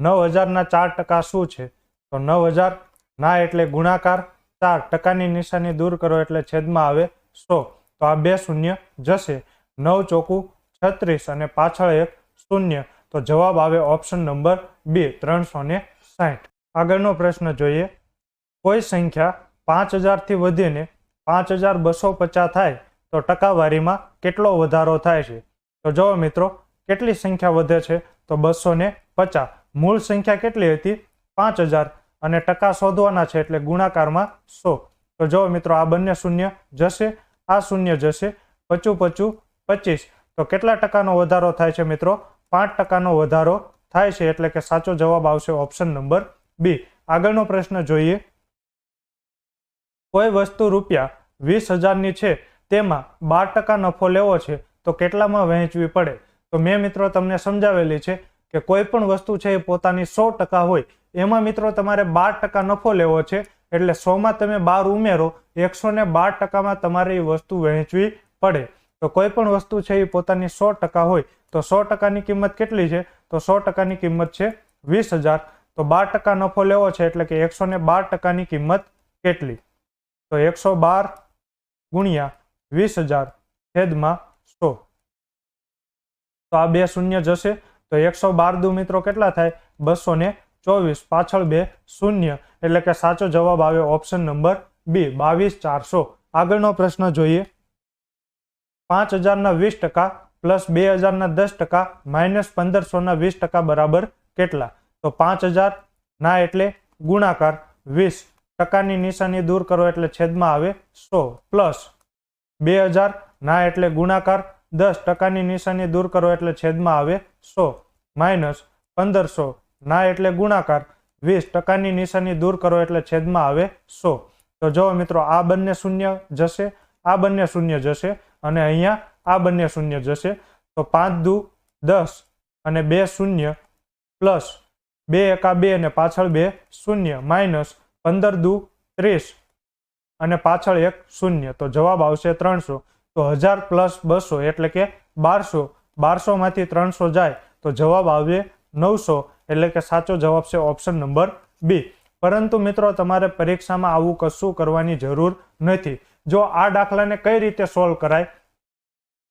નવ હજારના ચાર ટકા શું છે? તો નવ હજાર ના એટલે ગુણાકાર ચાર. ટકાની નિશાની દૂર કરો એટલે છેદમાં આવે સો. તો આ બે શૂન્ય જશે. નવ ચોકું છત્રીસ અને પાછળ એક શૂન્ય. તો જવાબ આવે ઓપ્શન નંબર બે, ત્રણસો ને સાઠ. આગળનો પ્રશ્ન જોઈએ. કોઈ સંખ્યા પાંચ હજારથી વધીને પાંચ હજાર બસો પચાસ થાય, તો ટકાવારીમાં કેટલો વધારો થાય છે? તો જુઓ મિત્રો, કેટલી સંખ્યા વધે છે? તો બસો ને પચાસ. મૂળ સંખ્યા કેટલી હતી? પાંચ હજાર. અને ટકા શોધવાના છે એટલે ગુણાકારમાં સો. તો જો મિત્રો, આ બંને શૂન્ય જશે, આ શૂન્ય જશે, પચું પચું પચીસ. તો કેટલા ટકાનો વધારો થાય છે મિત્રો? પાંચ ટકાનો વધારો થાય છે એટલે કે સાચો જવાબ આવશે ઓપ્શન નંબર બી. આગળનો પ્રશ્ન જોઈએ. કોઈ વસ્તુ રૂપિયા વીસ હજારની છે, તેમાં બાર ટકા નફો લેવો છે, તો કેટલામાં વહેંચવી પડે? તો મેં મિત્રો તમને સમજાવેલી છે કે કોઈ પણ વસ્તુ છે એ પોતાની સો ટકા હોય, એમાં મિત્રો તમારે બાર ટકા નફો લેવો છે, એટલે સોમાં તમે બાર ઉમેરો, એકસો ને બાર ટકામાં તમારે એ વસ્તુ વહેંચવી પડે. તો કોઈ પણ વસ્તુ છે એ પોતાની સો ટકા હોય, તો સો ટકાની કિંમત કેટલી છે? તો સો ટકાની કિંમત છે વીસ હજાર. તો બાર ટકા નફો લેવો છે એટલે કે એકસો ને બાર ટકાની કિંમત કેટલી? તો એકસો બાર ગુણ્યા વીસ હજાર છેદમાં સો. તો આ બે શૂન્ય જશે. તો એકસો બાર દુ મિત્રો કેટલા થાય? બસો ને ચોવીસ. પાછળ બે શૂન્ય. એટલે કે સાચો જવાબ આવ્યો ઓપ્શન નંબર બી, બાવીસ ચારસો. આગળનો પ્રશ્ન જોઈએ. પાંચ હજારના વીસ ટકા પ્લસ બે હજારના દસ ટકા માઇનસ પંદરસોના વીસ ટકા બરાબર કેટલા? તો પાંચ હજાર ના એટલે ગુણાકાર વીસ. ટકાની નિશાની દૂર કરો એટલે છેદમાં આવે સો. પ્લસ બે હજાર ના એટલે ગુણાકાર દસ ટકાની નિશાની દૂર કરો એટલે છેદમાં આવે સો માઇનસ પંદરસો. ના એટલે ગુણાકાર. વીસ ટકાની નિશાની દૂર કરો એટલે છેદમાં આવે સો. તો જો મિત્રો, આ બંને શૂન્ય જશે, આ બંને શૂન્ય જશે અને અહીંયા આ બંને શૂન્ય જશે. તો પાંચ દુ દસ અને બે શૂન્ય પ્લસ બે એકા બે અને પાછળ બે શૂન્ય માઇનસ પંદર દુ ત્રીસ અને પાછળ એક શૂન્ય. તો જવાબ આવશે ત્રણસો. તો હજાર પ્લસ બસો એટલે કે બારસો બારસોમાંથી ત્રણસો જાય તો જવાબ આવે નવસો, એટલે કે સાચો જવાબ છે ઓપ્શન નંબર બી. પરંતુ મિત્રો, તમારે પરીક્ષામાં આવું કશું કરવાની જરૂર નથી. જો આ દાખલાને કઈ રીતે સોલ્વ કરાય?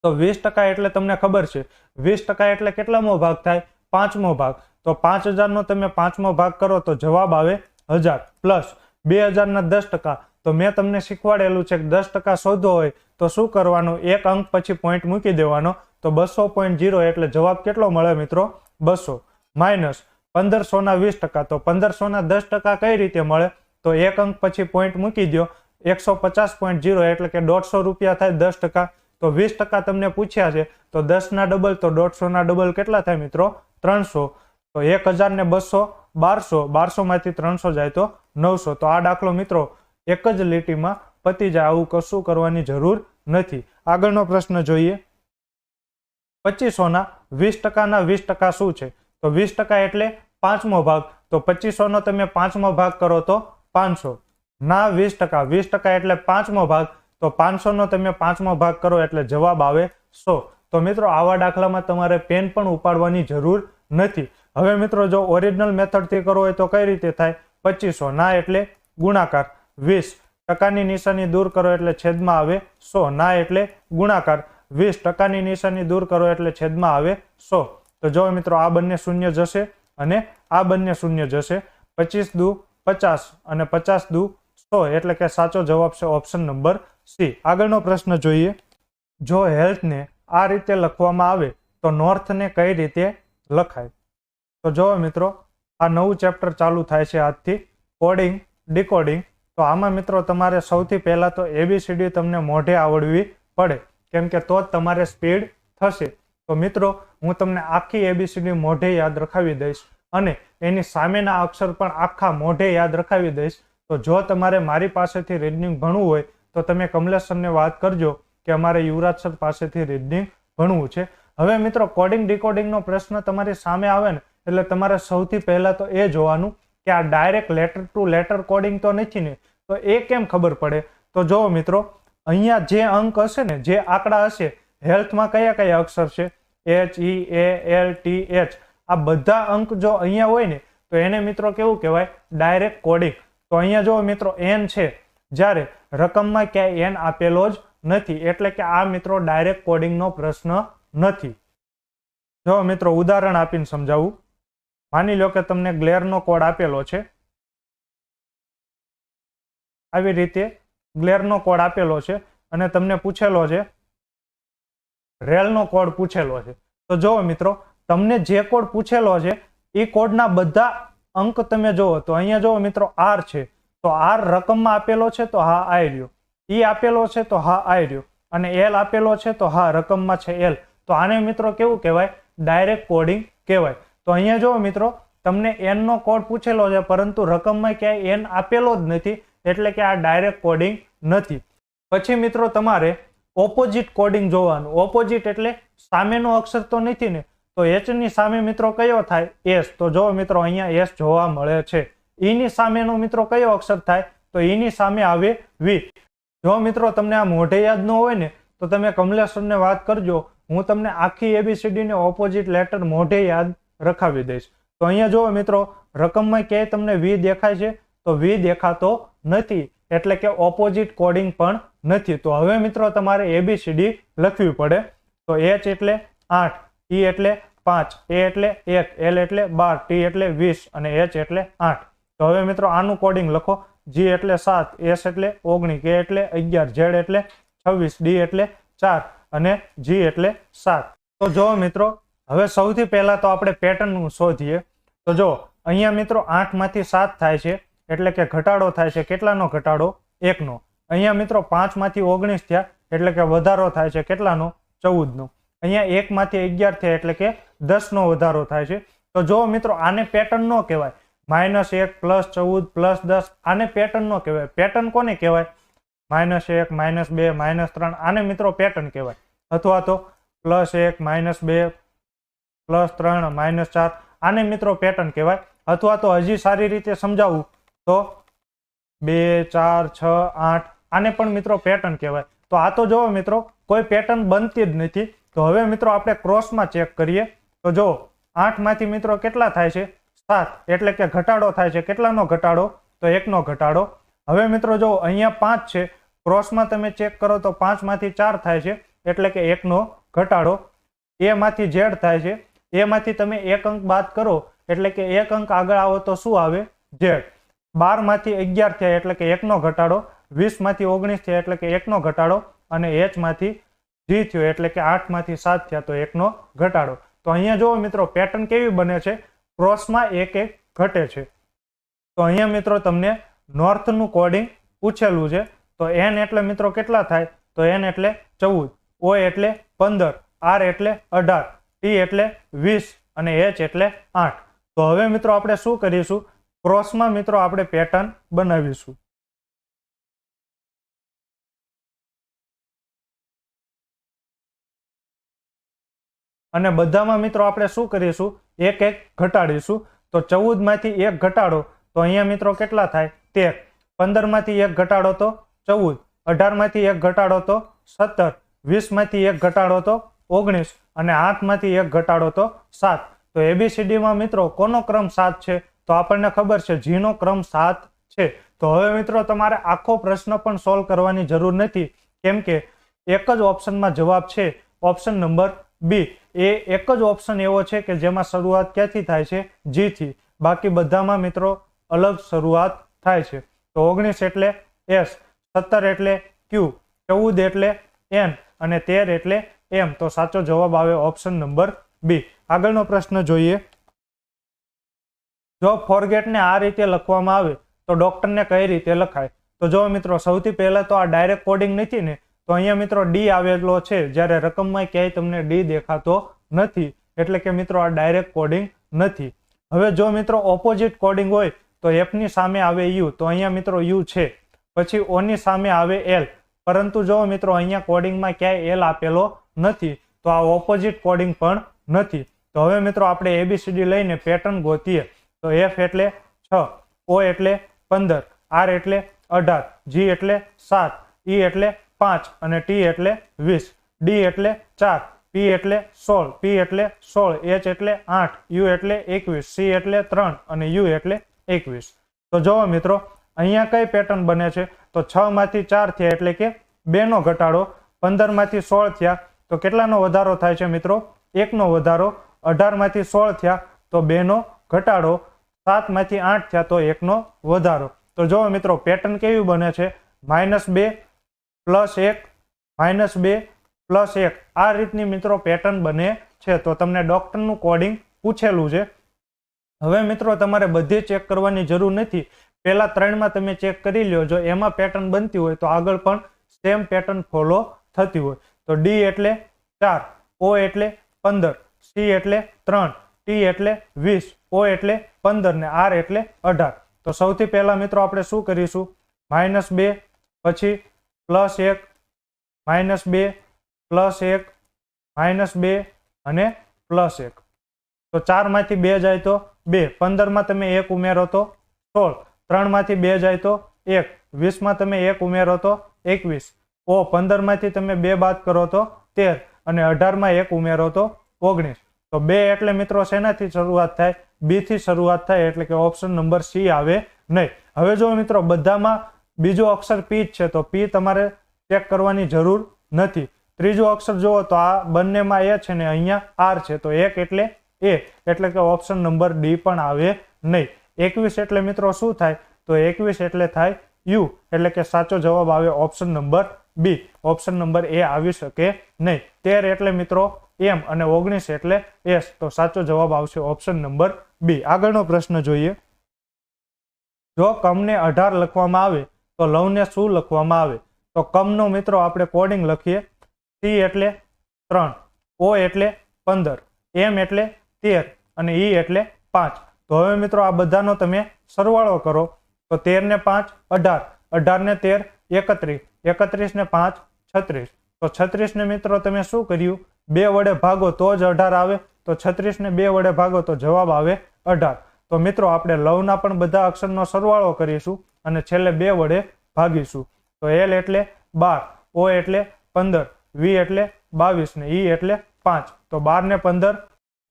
તો વીસ ટકા એટલે તમને ખબર છે. વીસ ટકા એટલે કેટલામો ભાગ થાય? પાંચમો ભાગ. તો પાંચ હજારનો તમે પાંચમો ભાગ કરો તો જવાબ આવે હજાર. પ્લસ બે હજારના દસ ટકા. તો મેં તમને શીખવાડેલું છે કે દસ ટકા શોધો હોય તો શું કરવાનું? એક અંક પછી પોઈન્ટ મૂકી દેવાનો. તો બસો પોઈન્ટ જીરો એટલે જવાબ કેટલો મળે મિત્રો? બસો. માઇનસ પંદરસોના વીસ ટકા. તો પંદરસોના દસ ટકા કઈ રીતે મળે? તો એક અંક પછી પોઈન્ટ મૂકી દો એકસો પચાસ પોઈન્ટ જીરો એટલે કે દોઢસો રૂપિયા થાય દસ ટકા. તો વીસ ટકા તમને પૂછ્યા છે. તો દસના ડબલ તો દોઢસોના ડબલ કેટલા થાય મિત્રો? ત્રણસો. તો એક હજાર ને બસો, બારસો. બારસોમાંથી ત્રણસો જાય તો નવસો. તો આ દાખલો મિત્રો એક જ લીટીમાં પતી જાય આવું કશું કરવાની જરૂર નથી. આગળનો પ્રશ્ન જોઈએ. પચીસોના વીસ ટકાના વીસ ટકા શું છે? તો વીસ ટકા એટલે પાંચમો ભાગ. તો પચીસોનો તમે પાંચમો ભાગ કરો તો પાંચસો. ના, વીસ ટકા. વીસ ટકા એટલે પાંચમો ભાગ. તો પાંચસોનો તમે પાંચમો ભાગ કરો એટલે જવાબ આવે સો. તો મિત્રો, આવા દાખલામાં તમારે પેન પણ ઉપાડવાની જરૂર નથી. હવે મિત્રો, જો ઓરિજિનલ મેથડથી કરો હોય તો કઈ રીતે થાય? પચીસો. ના એટલે ગુણાકાર. વીસ ટકાની નિશાની દૂર કરો એટલે છેદમાં આવે સો. ના એટલે ગુણાકાર. વીસ ટકાની નિશાની દૂર કરો એટલે છેદમાં આવે સો. તો જો મિત્રો, આ બંને શૂન્ય જશે અને આ બંને શૂન્ય જશે. પચીસ દુ પચાસ અને પચાસ દુ સો એટલે કે સાચો જવાબ છે ઓપ્શન નંબર સી. આગળનો પ્રશ્ન જોઈએ. જો હેલ્થને આ રીતે લખવામાં આવે તો નોર્થને કઈ રીતે લખાય? તો જો મિત્રો, આ નવું ચેપ્ટર ચાલુ થાય છે આજથી. કોડિંગ, ડીકોડિંગ તો આમાં મિત્રો તમારે સૌથી પહેલાં તો એબીસીડી તમને મોઢે આવડવી પડે. કેમ કે તો જ તમારે સ્પીડ થશે. તો મિત્રો, હું તમને આખી એબીસીડી મોઢે યાદ રખાવી દઈશ અને એની સામેના અક્ષર પણ આખા મોઢે યાદ રખાવી દઈશ. તો જો તમારે મારી પાસેથી રીડનિંગ ભણવું હોય, તો તમે કમલેશ સરને વાત કરજો કે અમારે યુવરાજ સર પાસેથી રીડિંગ ભણવું છે. હવે મિત્રો કોડિંગ ડીકોડિંગનો પ્રશ્ન તમારી સામે આવે ને, એટલે તમારે સૌથી પહેલા તો એ જોવાનું કે આ direct letter to letter coding તો નથી ને તો એ કેમ ખબર પડે? તો જો મિત્રો, અહીંયા જે અંક હશે ને, જે આંકડા હશે, હેલ્થમાં કયા કયા અક્ષર છે? H E A L T H આ બધા અંક જો અહીંયા હોય ને, તો એને મિત્રો કેવું કહેવાય? ડાયરેક્ટ કોડિંગ તો અહીંયા જો મિત્રો એન છે. જ્યારે રકમમાં ક્યાંય એન આપેલો જ નથી, એટલે કે આ મિત્રો ડાયરેક્ટ કોડિંગનો પ્રશ્ન નથી. જો મિત્રો, ઉદાહરણ આપીને સમજાવું. માની લો કે તમને ગ્લેરનો કોડ આપેલો છે. આવી રીતે ગ્લેરનો કોડ આપેલો છે અને તમને પૂછેલો છે, રેલનો કોડ પૂછેલો છે. તો જુઓ મિત્રો, તમને જે કોડ પૂછેલો છે, એ કોડના બધા અંક તમે જુઓ. તો અહીંયા જુઓ મિત્રો આર છે. તો આર રકમમાં આપેલો છે, તો હા આઈ રહ્યો. ઈ આપેલો છે, તો હા આઈ રહ્યો. અને એલ આપેલો છે, તો હા રકમમાં છે એલ તો આને મિત્રો કેવું કહેવાય? ડાયરેક્ટ કોડિંગ કહેવાય. તો અહીંયા જુઓ મિત્રો, તમને એનનો કોડ પૂછેલો છે, પરંતુ રકમમાં ક્યાંય એન આપેલો જ નથી. એટલે કે આ ડાયરેક્ટ કોડિંગ નથી. પછી મિત્રો તમારે ઓપોઝિટ કોડિંગ જોવાનું. ઓપોઝિટ એટલે સામેનો અક્ષર તો નથી ને, તો એચની સામે મિત્રો કયો થાય? એસ તો જો મિત્રો અહીંયા એસ જોવા મળે છે. ઈની સામેનો મિત્રો કયો અક્ષર થાય? તો ઈની સામે આવે વી જો મિત્રો તમને આ મોઢે યાદ ન હોય ને, તો તમે કમલેશ્વરને વાત કરજો. હું તમને આખી એબીસીડીને ઓપોઝિટ લેટર મોઢે યાદ રખાવી દઈશ. તો અહીંયા જુઓ મિત્રો, રકમમાં ક્યાંય તમને વી દેખાય છે? તો વી દેખાતો નથી. એટલે કે ઓપોઝિટ કોડિંગ પણ નથી. તો હવે મિત્રો તમારે એબીસીડી લખવી પડે. તો એચ એટલે આઠ ઈ એટલે પાંચ એ એટલે એક એલ એટલે બાર ટી એટલે વીસ અને એચ એટલે આઠ. તો હવે મિત્રો આનું કોડિંગ લખો. જી એટલે સાત એસ એટલે ઓગણીસ કે એટલે અગિયાર ઝેડ એટલે છવ્વીસ ડી એટલે ચાર અને જી એટલે સાત. તો જો મિત્રો, હવે સૌથી પહેલા તો આપણે પેટર્ન શોધીએ. તો જો, અહીંયા મિત્રો આઠમાંથી સાત થાય છે. એટલે કે ઘટાડો થાય છે. કેટલાનો ઘટાડો? એકનો. અહીંયા મિત્રો પાંચમાંથી ઓગણીસ થયા, એટલે કે વધારો થાય છે. કેટલાનો? ચૌદનો. અહીંયા એકમાંથી અગિયાર થયા, એટલે કે દસનો વધારો થાય છે. તો જો મિત્રો, આને પેટર્ન ન કહેવાય. માઇનસ એક પ્લસ ચૌદ પ્લસ દસ, આને પેટર્ન ન કહેવાય. પેટર્ન કોને કહેવાય? માઇનસ એક માઇનસ બે માઇનસ ત્રણ, આને મિત્રો પેટર્ન કહેવાય. અથવા તો પ્લસ એક માઇનસ બે પ્લસ ત્રણ માઇનસ ચાર, આને મિત્રો પેટર્ન કહેવાય. અથવા તો હજી સારી રીતે સમજાવું. તો બે, ચાર, છ, આઠ, આને પણ મિત્રો પેટર્ન કહેવાય. તો આ તો જુઓ મિત્રો, કોઈ પેટર્ન બનતી જ નથી. તો હવે મિત્રો આપણે ક્રોસમાં ચેક કરીએ. તો જો આઠમાંથી મિત્રો કેટલા થાય છે? સાત. એટલે કે ઘટાડો થાય છે. કેટલાનો ઘટાડો? તો એકનો ઘટાડો. હવે મિત્રો જો અહીંયા પાંચ છે. ક્રોસમાં તમે ચેક કરો તો પાંચમાંથી ચાર થાય છે. એટલે કે એકનો ઘટાડો. એમાંથી ઝેડ થાય છે. એમાંથી તમે એક અંક બાદ કરો. એટલે કે એક અંક આગળ આવો તો શું આવે? ઝેડ. બારમાંથી અગિયાર થયા એટલે કે એકનો ઘટાડો, વીસમાંથી ઓગણીસ થયા એટલે કે એકનો ઘટાડો અને એચમાંથી જી થયો એટલે કે આઠમાંથી સાત થયા તો એકનો ઘટાડો. તો અહીંયા જુઓ મિત્રો પેટર્ન કેવી બને છે? ક્રોસમાં એક એક ઘટે છે. તો અહીંયા મિત્રો તમને નોર્થનું કોડિંગ પૂછેલું છે. તો એન એટલે મિત્રો કેટલા થાય? તો એન એટલે ચૌદ. ઓ એટલે પંદર. આર એટલે અઢાર. ટી એટલે વીસ. અને એચ એટલે આઠ. તો હવે મિત્રો આપણે શું કરીશું? ક્રોસમાં મિત્રો આપણે પેટર્ન બનાવીશું. અને બધામાં મિત્રો આપણે શું કરીશું? એક એક ઘટાડીશું. તો ચૌદમાંથી એક ઘટાડો, તો અહીંયા મિત્રો કેટલા થાય? તેર. પંદરમાંથી એક ઘટાડો તો ચૌદ. અઢારમાંથી એક ઘટાડો તો સત્તર. વીસમાંથી એક ઘટાડો તો ઓગણીસ. અને આઠમાંથી એક ઘટાડો તો સાત. તો એબીસીડીમાં મિત્રો કોનો ક્રમ સાત છે? તો આપણને ખબર છે જીનો ક્રમ સાત છે. તો હવે મિત્રો તમારે આખો પ્રશ્ન પણ સોલ્વ કરવાની જરૂર નથી. કેમ કે એક જ ઓપ્શનમાં જવાબ છે ઓપ્શન નંબર બી એ એક જ ઓપ્શન એવો છે કે જેમાં શરૂઆત ક્યાંથી થાય છે? જીથી બાકી બધામાં મિત્રો અલગ શરૂઆત થાય છે. તો ઓગણીસ એટલે એસ સત્તર એટલે ક્યુ ચૌદ એટલે એન અને તેર એટલે એમ તો સાચો જવાબ આવે ઓપ્શન નંબર બી આગળનો પ્રશ્ન જોઈએ. જો ફોરગેટને આ રીતે લખવામાં આવે, તો ડોક્ટરને કઈ રીતે લખાય? તો જો મિત્રો, સૌથી પહેલાં તો આ ડાયરેક્ટ કોડિંગ નથી ને, તો અહીંયા મિત્રો ડી આવેલો છે, જ્યારે રકમમાં ક્યાંય તમને ડી દેખાતો નથી. એટલે કે મિત્રો, આ ડાયરેક્ટ કોડિંગ નથી. હવે જો મિત્રો, ઓપોઝિટ કોડિંગ હોય, તો એફની સામે આવે યુ તો અહીંયા મિત્રો યુ છે. પછી ઓની સામે આવે એલ પરંતુ જો મિત્રો, અહીંયા કોડિંગમાં ક્યાંય એલ આપેલો નથી, તો આ ઓપોઝિટ કોડિંગ પણ નથી. તો હવે મિત્રો, આપણે એબીસીડી લઈને પેટર્ન ગોતીએ. તો એફ એટલે છ ઓ એટલે પંદર આર એટલે અઢાર જી એટલે સાત ઈ એટલે પાંચ અને ટી એટલે વીસ ડી એટલે ચાર પી એટલે સોળ પી એટલે સોળ એચ એટલે આઠ યુ એટલે એકવીસ સી એટલે ત્રણ અને યુ એટલે એકવીસ. તો જુઓ મિત્રો, અહીંયા કઈ પેટર્ન બને છે? તો છ માંથી ચાર થયા એટલે કે બે નો ઘટાડો, પંદરમાંથી સોળ થયા, તો કેટલાનો વધારો થાય છે મિત્રો? એકનો વધારો, અઢારમાંથી સોળ થયા, તો બે નો ઘટાડો સાતમાંથી આઠ થયા તો એકનો વધારો. તો જુઓ મિત્રો પેટર્ન કેવી બને છે? માઇનસ બે પ્લસ એક, માઇનસ બે પ્લસ એક. આ રીતની મિત્રો પેટર્ન બને છે. તો તમને ડોક્ટરનું કોડિંગ પૂછેલું છે. હવે મિત્રો, તમારે બધી ચેક કરવાની જરૂર નથી. પહેલા ત્રણમાં તમે ચેક કરી લ્યો. જો એમાં પેટર્ન બનતી હોય તો આગળ પણ સેમ પેટર્ન ફોલો થતી હોય. તો ડી એટલે ચાર ઓ એટલે પંદર સી એટલે ત્રણ ટી એટલે વીસ. ઓ એટલે પંદર ને આર એટલે અઢાર. તો સૌથી પહેલા મિત્રો આપણે શું કરીશું? માઇનસ બે, પછી પ્લસ એક, માઇનસ બે, પ્લસ એક, માઇનસ બે અને પ્લસ એક. તો ચારમાંથી બે જાય તો બે. પંદરમાં તમે એક ઉમેરો તો સોળ. ત્રણમાંથી બે જાય તો એક. વીસમાં તમે એક ઉમેરો તો એકવીસ. ઓ, પંદરમાંથી તમે બે બાદ કરો તો તેર. અને અઢારમાં એક ઉમેરો તો ઓગણીસ. તો બે એટલે મિત્રો શેનાથી શરૂઆત થાય? બી થી શરૂઆત થાય એટલે કે ઓપ્શન નંબર સી આવે નહીં. હવે જો મિત્રો બધામાં બીજો અક્ષર પી જ છે, તો પી તમારે ચેક કરવાની જરૂર નથી. ત્રીજો અક્ષર જુઓ, તો આ બંનેમાં એ છે ને અહીંયા આર છે, તો એક એટલે એ એટલે કે ઓપ્શન નંબર ડી પણ આવે નહીં. એકવીસ એટલે મિત્રો શું થાય? તો એકવીસ એટલે થાય યુ એટલે કે સાચો જવાબ આવે option number B option number A આવી શકે નહીં. તેર એટલે મિત્રો એમ અને ઓગણીસ એટલે એસ. તો સાચો જવાબ આવશે ઓપ્શન નંબર બી. આગળનો પ્રશ્ન જોઈએ. જો કમને અઢાર લખવામાં આવે, તો લવને શું લખવામાં આવે? તો કમનો મિત્રો આપણે કોડિંગ લખીએ. સી એટલે ત્રણ ઓ એટલે પંદર એમ એટલે તેર અને ઈ એટલે પાંચ. તો હવે મિત્રો આ બધાનો તમે સરવાળો કરો. તો તેર ને પાંચ, અઢાર. અઢાર ને તેર, એકત્રીસ. એકત્રીસ ને પાંચ, છત્રીસ. તો છત્રીસ ને મિત્રો તમે શું કર્યું? બે વડે ભાગો તો જ અઢાર આવે, તો છત્રીસ ને બે વડે ભાગો તો જવાબ આવે અઢાર. તો મિત્રો, આપણે લવના પણ બધા અક્ષરનો સરવાળો કરીશું અને છેલ્લે બે વડે ભાગીશું. તો એલ એટલે બાર, ઓ એટલે પંદર, વી એટલે બાવીસ ને ઈ એટલે પાંચ. તો બાર ને પંદર,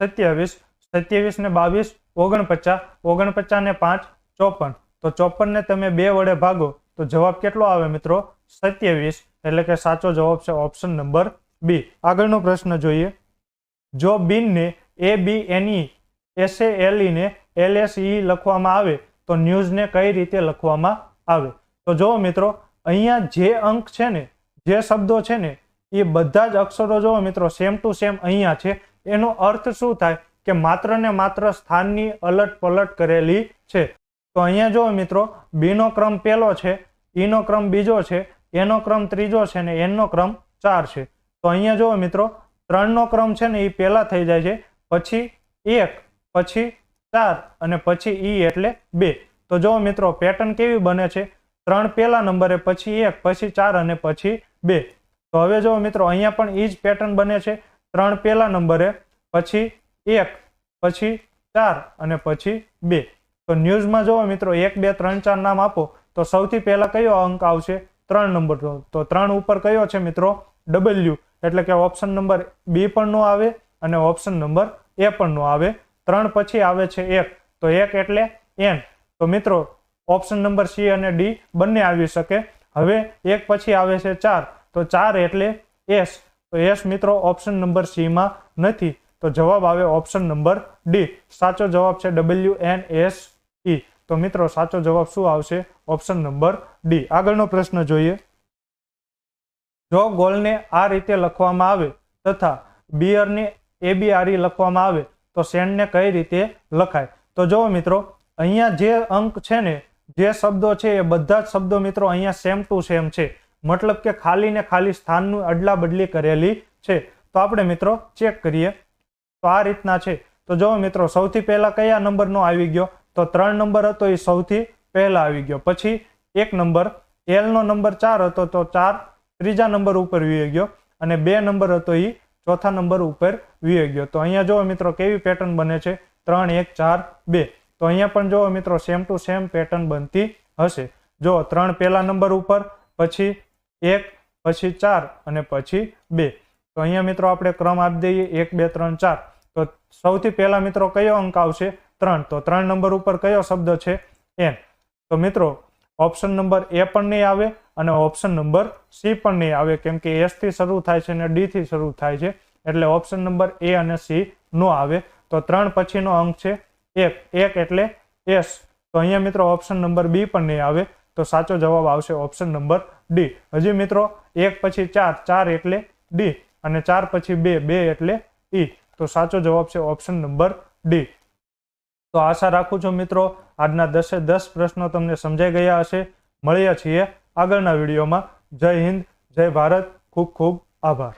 સત્યાવીસ સત્યાવીસ ને બાવીસ, ઓગણપચાસ ઓગણપચાસ ને પાંચ, ચોપન. તો ચોપન ને તમે બે વડે ભાગો તો જવાબ કેટલો આવે મિત્રો? સત્યાવીસ. એટલે કે સાચો જવાબ છે ઓપ્શન નંબર બી. આગળનો પ્રશ્ન જોઈએ. જો બિનને એ બી એન ઈ એલઈને એ એલ ઈ ને એલ એસ ઈ લખવામાં આવે, તો ન્યૂઝને કઈ રીતે લખવામાં આવે? તો જુઓ મિત્રો, અહીંયા જે અંક છે ને, જે શબ્દો છે ને, એ બધા જ અક્ષરો જુઓ મિત્રો સેમ ટુ સેમ અહીંયા છે. એનો અર્થ શું થાય? કે માત્ર ને માત્ર સ્થાનની અલટ પલટ કરેલી છે. તો અહીંયા જુઓ મિત્રો, બીનો ક્રમ પહેલો છે, ઈનો ક્રમ બીજો છે, એનો ક્રમ ત્રીજો છે ને, એનનો ક્રમ ચાર છે. તો અહીંયા જુઓ મિત્રો, ત્રણનો ક્રમ છે ને એ પહેલા થઈ જાય છે, પછી એક, પછી ચાર અને પછી ઈ એટલે બે. તો જો મિત્રો પેટર્ન કેવી બને છે? ત્રણ પહેલા નંબરે, પછી એક, પછી ચાર અને પછી બે. તો હવે જો મિત્રો, અહીંયા પણ એ જ પેટર્ન બને છે. ત્રણ પહેલા નંબરે, પછી એક, પછી ચાર અને પછી બે. તો ન્યૂઝમાં જુઓ મિત્રો, એક, બે, ત્રણ, ચાર નામ આપો. તો સૌથી પહેલા કયો અંક આવશે? ત્રણ નંબર. તો ત્રણ ઉપર કયો છે મિત્રો? ડબલ્યુ એટલે કે ઓપ્શન નંબર બી પણ નો આવે અને ઓપ્શન નંબર એ પણ નો આવે. ત્રણ પછી આવે છે એક. તો એક એટલે એન તો મિત્રો ઓપ્શન નંબર સી અને ડી બંને આવી શકે. હવે એક પછી આવે છે ચાર. તો ચાર એટલે એસ તો એસ મિત્રો ઓપ્શન નંબર સી માં નથી. તો જવાબ આવે ઓપ્શન નંબર ડી સાચો જવાબ છે ડબલ્યુ એન એસ ઈ તો મિત્રો, સાચો જવાબ શું આવશે? ઓપ્શન નંબર ડી આગળનો પ્રશ્ન જોઈએ. જો ગોલને આ રીતે લખવામાં આવે તથા બિયરને એબીઆરઈ લખવામાં આવે, તો સેન્ડને કઈ રીતે લખાય? તો જો મિત્રો, અહીંયા જે અંક છે ને, જે શબ્દો છે એ બધા જ શબ્દો મિત્રો અહીંયા સેમ ટુ સેમ છે. મતલબ કે ખાલી ને ખાલી સ્થાનનું અદલા બદલી કરેલી છે. તો આપણે મિત્રો ચેક કરીએ. તો આ રીતના છે. તો જો મિત્રો, સૌથી પહેલા કયા નંબરનો આવી ગયો? તો ત્રણ નંબર હતો, એ સૌથી પહેલા આવી ગયો. પછી એક નંબર એલનો નંબર ચાર હતો, તો ચાર ત્રીજા નંબર ઉપર વી ગયો અને બે નંબર હતો એ ચોથા નંબર ઉપર વી ગયો. તો અહીંયા જો મિત્રો કેવી પેટર્ન બને છે? ત્રણ, એક, ચાર, બે. તો અહીંયા પણ જો મિત્રો સેમ ટુ સેમ પેટર્ન બનતી હશે. જો ત્રણ પહેલા નંબર ઉપર, પછી એક, પછી ચાર અને પછી બે. તો અહીંયા મિત્રો આપણે ક્રમ આપી દઈએ. એક, બે, ત્રણ, ચાર. તો સૌથી પહેલા મિત્રો કયો અંક આવશે? ત્રણ. તો ત્રણ નંબર ઉપર કયો શબ્દ છે? એન તો મિત્રો ઓપ્શન નંબર એ પણ નહીં આવે અને ઓપ્શન નંબર સી પણ નહીં આવે, કેમ કે એસથી શરૂ થાય છે અને ડી થી શરૂ થાય છે. એટલે ઓપ્શન નંબર એ અને સી નો આવે. તો ત્રણ પછીનો અંક છે એક. એક એટલે એસ તો અહીંયા મિત્રો ઓપ્શન નંબર બી પણ નહીં આવે. તો સાચો જવાબ આવશે ઓપ્શન નંબર ડી હજી મિત્રો એક પછી ચાર. ચાર એટલે ડી અને ચાર પછી બે. બે એટલે ઈ તો સાચો જવાબ છે ઓપ્શન નંબર ડી તો આશા રાખું છું મિત્રો, આજના દસે દસ પ્રશ્નો તમને સમજાઈ ગયા હશે. મળીએ છીએ આગળના વિડીયોમાં. જય હિન્દ, જય ભારત. ખૂબ ખૂબ આભાર.